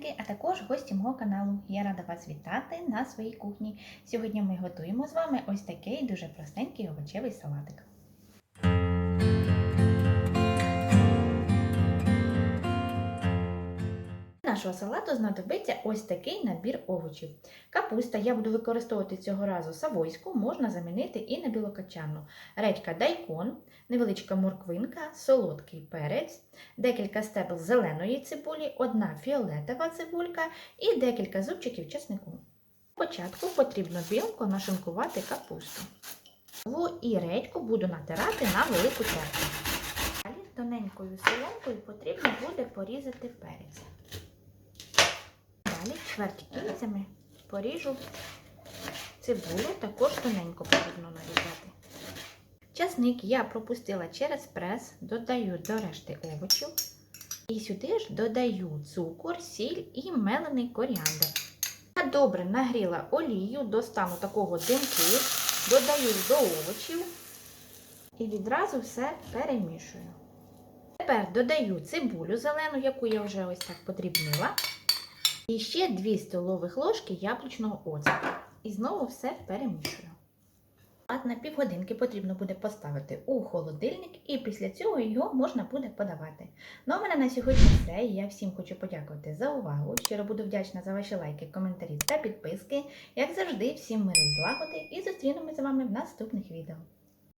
підписники, а також гості мого каналу. Я рада вас вітати на своїй кухні. Сьогодні ми готуємо з вами ось такий дуже простенький овочевий салатик. Нашого салату знадобиться ось такий набір овочів. Капуста я буду використовувати цього разу савойську, можна замінити і на білокачанну. Редька дайкон, невеличка морквинка, солодкий перець, декілька стебл зеленої цибулі, одна фіолетова цибулька і декілька зубчиків чеснику. Спочатку потрібно білко нашинкувати капусту. І редьку буду натирати на велику терку. Тоненькою соломкою потрібно буде порізати перець. Далі чверть кільцями поріжу цибулю, також тоненько потрібно нарізати. Часник я пропустила через прес, додаю до решти овочів. І сюди ж додаю цукор, сіль і мелений коріандр. Я добре нагріла олію до стану такого димку, додаю до овочів і відразу все перемішую. Тепер додаю цибулю зелену, яку я вже ось так подрібнила. І ще 2 столових ложки яблучного оцету. І знову все перемішую. А на півгодинки потрібно буде поставити у холодильник, і після цього його можна буде подавати. Ну, а мене на сьогодні все. Я всім хочу подякувати за увагу. Щиро буду вдячна за ваші лайки, коментарі та підписки. Як завжди, всім миру і злагоди, і зустрінемося з вами в наступних відео.